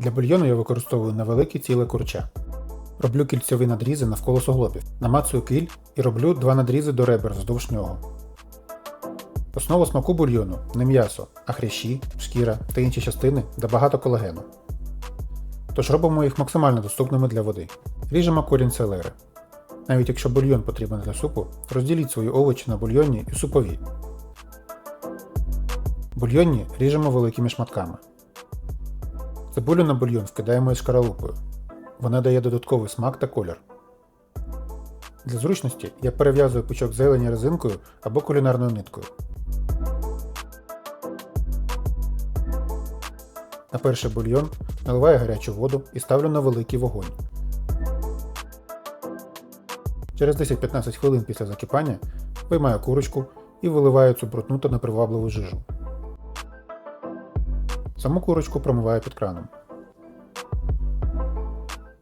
Для бульйону я використовую невелике ціле курча. Роблю кільцьові надрізи навколо суглобів, намацую киль і роблю два надрізи до ребер вздовж нього. Основа смаку бульйону не м'ясо, а хрящі, шкіра та інші частини, де багато колагену. Тож робимо їх максимально доступними для води. Ріжемо корінь селери. Навіть якщо бульйон потрібен для супу, розділіть свої овочі на бульйонні і супові. Бульйонні ріжемо великими шматками. Цибулю на бульйон вкидаємо із шкаралупою. Вона дає додатковий смак та колір. Для зручності я перев'язую пучок зелені резинкою або кулінарною ниткою. На перший бульйон наливаю гарячу воду і ставлю на великий вогонь. Через 10-15 хвилин після закипання виймаю курочку і виливаю цю брудну та непривабливу жижу. Саму курочку промиваю під краном.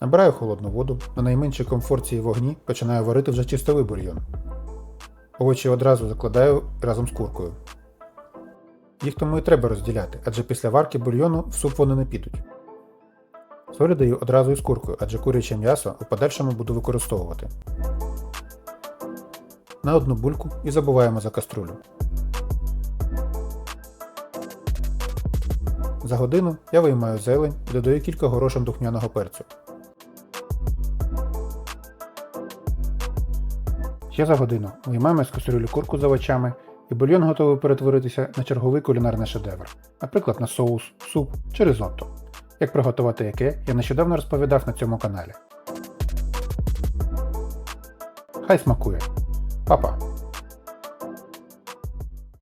Набираю холодну воду, на найменшій комфорті вогні починаю варити вже чистовий бульйон. Овочі одразу закладаю разом з куркою. Їх тому і треба розділяти, адже після варки бульйону в суп вони не підуть. Солі даю одразу із куркою, адже куряче м'ясо у подальшому буду використовувати. На одну бульку і забуваємо за каструлю. За годину я виймаю зелень і додаю кілька горошин духмяного перцю. Ще за годину виймаємо з кастрюлі курку з овочами, і бульйон готовий перетворитися на черговий кулінарний шедевр, наприклад, на соус, суп чи ризотто. Як приготувати яке, я нещодавно розповідав на цьому каналі. Хай смакує. Па-па!